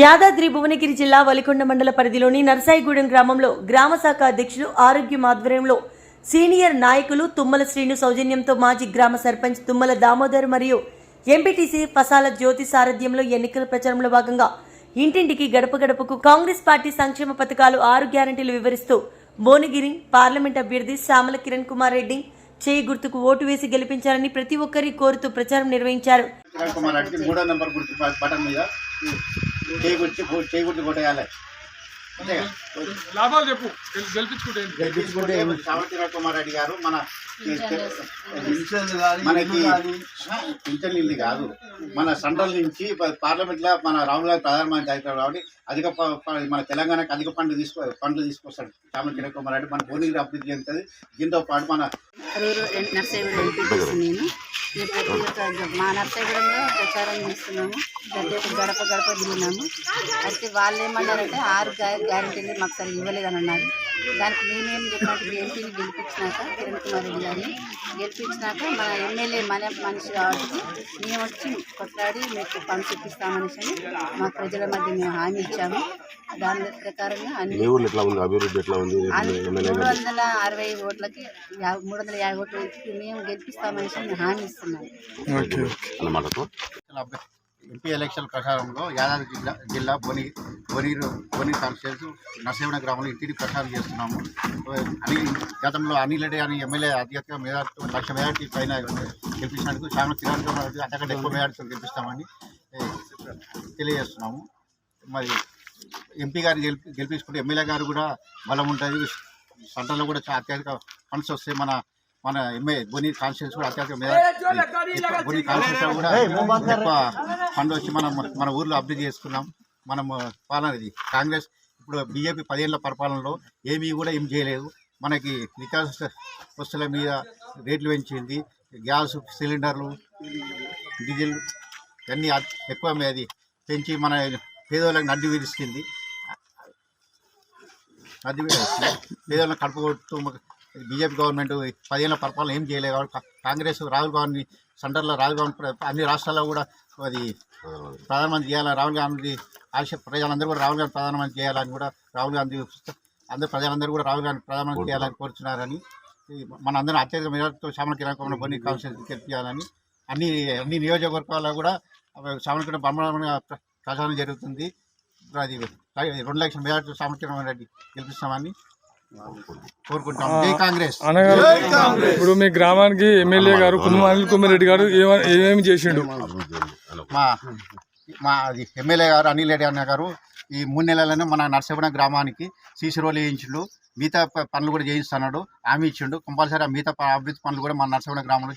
యాదాద్రి భువనగిరి జిల్లా వలికొండ మండల పరిధిలోని నర్సాయిగూడెం గ్రామంలో గ్రామ శాఖ అధ్యక్షులు ఆరోగ్యం ఆధ్వర్యంలో సీనియర్ నాయకులు తుమ్మల శ్రీను సౌజన్యంతో మాజీ గ్రామ సర్పంచ్ తుమ్మల దామోదర్ మరియు ఎంపీటీసీ ఫసాల జ్యోతి సారథ్యంలో ఎన్నికల ప్రచారంలో భాగంగా ఇంటింటికి గడప గడపకు కాంగ్రెస్ పార్టీ సంక్షేమ పథకాలు ఆరు గ్యారంటీలు వివరిస్తూ భువనగిరి పార్లమెంట్ అభ్యర్థి శ్యామల కిరణ్ కుమార్ రెడ్డి చేయి గుర్తుకు ఓటు వేసి గెలిపించాలని ప్రతి ఒక్కరి కోరుతూ ప్రచారం నిర్వహించారు. కిరణ్ కుమార్ రెడ్డికి మూడో నెంబర్ గుర్తు బ- బటన్ మీద చేయి గుర్తి చేయి గుర్తు కొట్టేయాలి లాభాలు చెప్పు గెల్- గెలిపించుకుంటే ఏంటి? గెలిపించుకుంటే కిరణ్ కుమార్ రెడ్డి గారు మన మనకి పింఛన్ ఇల్లు కాదు. మన సెంట్రల్ నుంచి పార్లమెంట్లో మన రాహుల్ గాంధీ ప్రధానమంత్రి అవుతారు కాబట్టి అధిక మన తెలంగాణకు అధిక ఫండ్లు తీసుకో ఫండ్లు తీసుకొస్తాడు. శ్యామల కిరణ్ కుమార్ రెడ్డి మన భువనగిరి అభివృద్ధి చెందుతుంది దీంతో పాటు మన నేను మా నర్సరీగూడెంలో ప్రచారం చేస్తున్నాము. ప్రతి ఒక్క గడప గడప తిరిగినాము. అయితే వాళ్ళు ఏమన్నారంటే ఆరు గ్యారంటీలు మాకు సరిగ్గా ఇవ్వలేదని అన్నారు దానికి మేమేం చెప్పినట్టు ఎంపీని గెలిపించినాక కిరణ్ కుమార్ రెడ్డి గారిని గెలిపించినాక మన ఎమ్మెల్యే మన మనిషి కాబట్టి మేము వచ్చి కొట్లాడి మీకు పని చూపిస్తామనేసి మా ప్రజల మధ్య మేము హామీ ఇచ్చాము. దాని ప్రకారంగా అన్ని ఊర్లో ఎట్లా ఉంది? అభివృద్ధి ఎట్లా ఉంది? మూడు వందల అరవై ఓట్లకి మూడు వందల యాభై ఓట్లకి మేము గెలిపిస్తామనేసి మేము హామీ ఇస్తున్నాం. ఎంపీ ఎలక్షన్ ప్రచారంలో యాదాద్రి జిల్లా జిల్లా బొని బొనీరు బొని కాన్స్టిట్యూన్స్ నరసింహ గ్రామంలో ఇంటిని ప్రచారం చేస్తున్నాము. అని గతంలో అనిల్ రెడ్డి అని ఎమ్మెల్యే అధిక మెజార్టీ లక్ష మెజార్టీ పైన గెలిపించినందుకు చాలా రెడ్డి అంతకంటే ఎక్కువ మెజార్టీతో గెలిపిస్తామని తెలియజేస్తున్నాము. మరి ఎంపీ గారు గెలిపి గెలిపించుకుంటే ఎమ్మెల్యే గారు కూడా బలం ఉంటుంది. సెంటర్లో కూడా చాలా అత్యధిక ఫండ్స్ వస్తాయి. మన మన ఎంఏ బొని కాన్స్టిట్యూన్స్ కూడా అత్యధిక బొని కాన్స్టిట్యూన్స్ కూడా ఎక్కువ ఫండ్ వచ్చి మనం మన ఊర్లో అభివృద్ధి చేసుకున్నాం. మనం పాలన ఇది. కాంగ్రెస్ ఇప్పుడు బీజేపీ పదేళ్ళ పరిపాలనలో ఏమీ కూడా ఏం చేయలేదు. మనకి నిత్యావసర వస్తువుల మీద రేట్లు పెంచింది. గ్యాస్ సిలిండర్లు డీజిల్ ఇవన్నీ ఎక్కువ అది పెంచి మన పేదవాళ్ళకి నడ్డి విధిస్తుంది అది ఏదైనా పేదవాళ్ళని కడుపు కొడుతూ బీజేపీ గవర్నమెంట్ పదిహేను పరిపాలన ఏం చేయలేదు కాబట్టి కాంగ్రెస్ రాహుల్ గాంధీ సెంటర్లో రాహుల్ గాంధీ అన్ని రాష్ట్రాల్లో కూడా అది ప్రధానమంత్రి చేయాలని రాహుల్ గాంధీ ఆశ ప్రజలందరూ కూడా రాహుల్ గాంధీ ప్రధానమంత్రి చేయాలని కూడా రాహుల్ గాంధీ అందరూ ప్రజలందరూ కూడా రాహుల్ గాంధీ ప్రధానమంత్రి చేయాలని కోరుతున్నారని మన అందరం అత్యధిక మేరతో శ్యామల కిరణ్ కొన్ని కాన్స్టిట్యూన్సీ గెలిపించాలని అన్ని అన్ని నియోజకవర్గాల్లో కూడా శ్యామల కిరణ్ బ్రహ్మాండంగా ప్రచారం జరుగుతుంది. అది రెండు లక్షల మెజార్టీ కిరణ్ రెడ్డి గెలిపిస్తామని ఇప్పుడు మీ గ్రామానికి ఎమ్మెల్యే గారు అనిల్ కుమార్ రెడ్డి గారు ఏమ- ఏమేమి చేసిండు? మా మా అది ఎమ్మెల్యే గారు అనిల్ రెడ్డి అన్న గారు ఈ మూడు నెలలనే మన నర్సగూడ గ్రామానికి సీసీ రోడ్లు వేయించిండు. మిగతా పనులు కూడా చేయిస్తున్నాడు. హామీ ఇచ్చిండు. కంపల్సరీ ఆ మిగతా అభివృద్ధి పనులు కూడా మన నర్సగూడ గ్రామంలో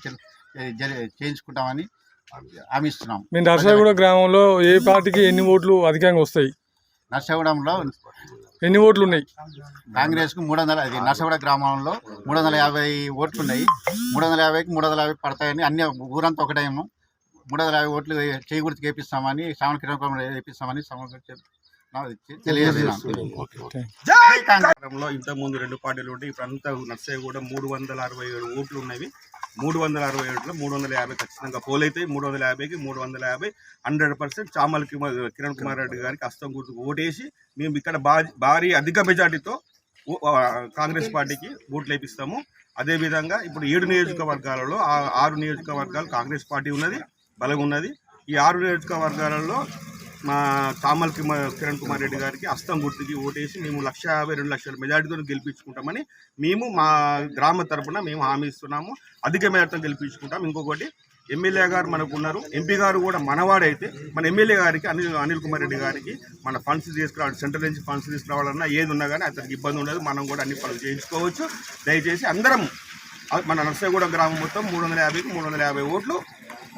చేయించుకుంటామని హామీ ఇస్తున్నాం. మీ నర్సాగూడ గ్రామంలో ఏ పార్టీకి ఎన్ని ఓట్లు అధికంగా వస్తాయి? నర్సగూడెంలో ఎన్ని ఓట్లు ఉన్నాయి కాంగ్రెస్కు మూడు వందల అది నర్సగూడ గ్రామంలో మూడు వందల యాభై ఓట్లు ఉన్నాయి మూడు వందల యాభైకి మూడు వందల యాభై పడతాయని అన్ని ఊరంతా ఒకటేమో మూడు వందల యాభై ఓట్లు చేయి గుర్తుకు వేపిస్తామని శ్రావణ కిరణ్ వేపిస్తామని సమగ్ర తెలియజేస్తున్నాం ఓకే ఓకే. జై కాంగ్రెస్! లో ఇంతకు ముందు రెండు పార్టీలు ఉంటే ఇప్పుడు అంతా నర్సయ్య కూడా మూడు వందల అరవై ఏడు ఓట్లు ఉన్నవి. మూడు వందల అరవై ఏడులో మూడు వందల యాభై ఖచ్చితంగా పోలైతే మూడు వందల యాభైకి మూడు వందల యాభై హండ్రెడ్ పర్సెంట్ చామల కిరణ్ కుమార్ రెడ్డి గారికి అస్తం గుర్తుకు ఓటేసి మేము ఇక్కడ భారీ భారీ అధిక మెజార్టీతో కాంగ్రెస్ పార్టీకి ఓట్లు వేపిస్తాము. అదేవిధంగా ఇప్పుడు ఏడు నియోజకవర్గాలలో ఆ- ఆరు నియోజకవర్గాలు కాంగ్రెస్ పార్టీ ఉన్నది బలం ఉన్నది. ఈ ఆరు నియోజకవర్గాలలో మా తామల్ కిరణ్ కుమార్ రెడ్డి గారికి హస్తం గుర్తుకి ఓటేసి మేము లక్ష యాభై రెండు లక్షల మెజార్టీతో గెలిపించుకుంటామని మేము మా గ్రామ తరపున మేము హామీ ఇస్తున్నాము. అధిక మెజార్టీతో గెలిపించుకుంటాం. ఇంకొకటి ఎమ్మెల్యే గారు మనకు ఉన్నారు ఎంపీ గారు కూడా మనవాడైతే మన ఎమ్మెల్యే గారికి అనిల్ అనిల్ కుమార్ రెడ్డి గారికి మన ఫండ్స్ తీసుకురావాలి సెంట్రల్ నుంచి ఫండ్స్ తీసుకురావాలన్నా ఏది ఉన్నా కానీ అతనికి ఇబ్బంది ఉండదు. మనం కూడా అన్ని పనులు చేయించుకోవచ్చు. దయచేసి అందరం మన నర్సగూడెం గ్రామం మొత్తం మూడు వందల యాభైకి మూడు వందల యాభై ఓట్లు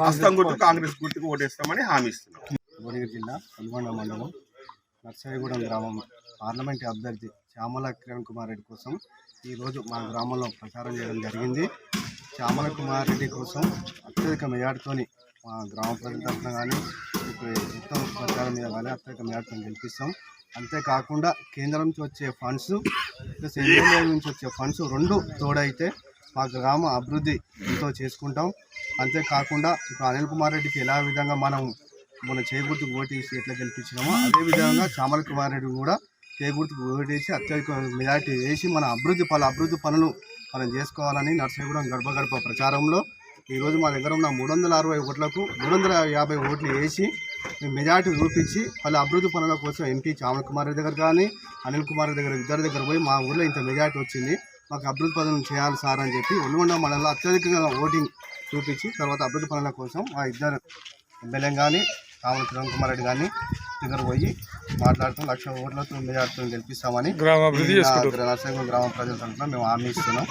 హస్తం గుర్తు కాంగ్రెస్ గుర్తుకు ఓటేస్తామని హామీ ఇస్తున్నాం. భువనగిరి జిల్లా పల్గొండ మండలం నర్సరిగూడెం గ్రామం పార్లమెంట్ అభ్యర్థి శ్యామల కిరణ్ కుమార్ రెడ్డి కోసం ఈరోజు మా గ్రామంలో ప్రచారం చేయడం జరిగింది. శ్యామల కుమార్ రెడ్డి కోసం అత్యధిక మెజార్టీతోని మా గ్రామ ప్రజల తరఫున కానీ ఇప్పుడు మొత్తం ప్రచారం మీద కానీ అత్యధిక మెజార్టీతో గెలిపిస్తాం. అంతేకాకుండా కేంద్రం నుంచి వచ్చే ఫండ్స్ ప్లస్ ఎమ్మెల్యే నుంచి వచ్చే ఫండ్స్ రెండు తోడైతే మా గ్రామ అభివృద్ధి ఎంతో చేసుకుంటాం. అంతేకాకుండా ఇప్పుడు అనిల్ కుమార్ రెడ్డికి ఎలా విధంగా మనం మన చేకూర్తికి ఓటేసి ఎట్లా గెలిపించినామో అదేవిధంగా చామల కుమార్ రెడ్డి కూడా చేకూర్తికి ఓటేసి అత్యధిక మెజార్టీ వేసి మన అభివృద్ధి పలు అభివృద్ధి పనులు మనం చేసుకోవాలని నర్సీగూడెం గడప గడప ప్రచారంలో ఈరోజు మా దగ్గర ఉన్న మూడు వందల అరవై ఓట్లకు మూడు వందల యాభై ఓట్లు వేసి మెజార్టీ చూపించి పలు అభివృద్ధి పనుల కోసం ఎంపీ చామల కుమార్ దగ్గర కానీ అనిల్ కుమార్ దగ్గర ఇద్దరి దగ్గర పోయి మా ఊర్లో ఇంత మెజార్టీ వచ్చింది మాకు అభివృద్ధి పనులు చేయాలి సార్ అని చెప్పి ఒల్లుగొండ మండలంలో అత్యధికంగా ఓటింగ్ చూపించి తర్వాత అభివృద్ధి పనుల కోసం మా ఇద్దరు ఎమ్మెల్యే కానీ కామల కిరణ్ కుమార్ రెడ్డి కానీ దగ్గర పోయి మాట్లాడుతూ లక్ష ఓట్లతో మెజార్టీతో గెలిపిస్తామని గ్రామాభివృద్ధి ఈ నా చేసుకుంటారు. నర్సంగం గ్రామ ప్రజల తరఫున మేము హామీ ఇస్తున్నాం.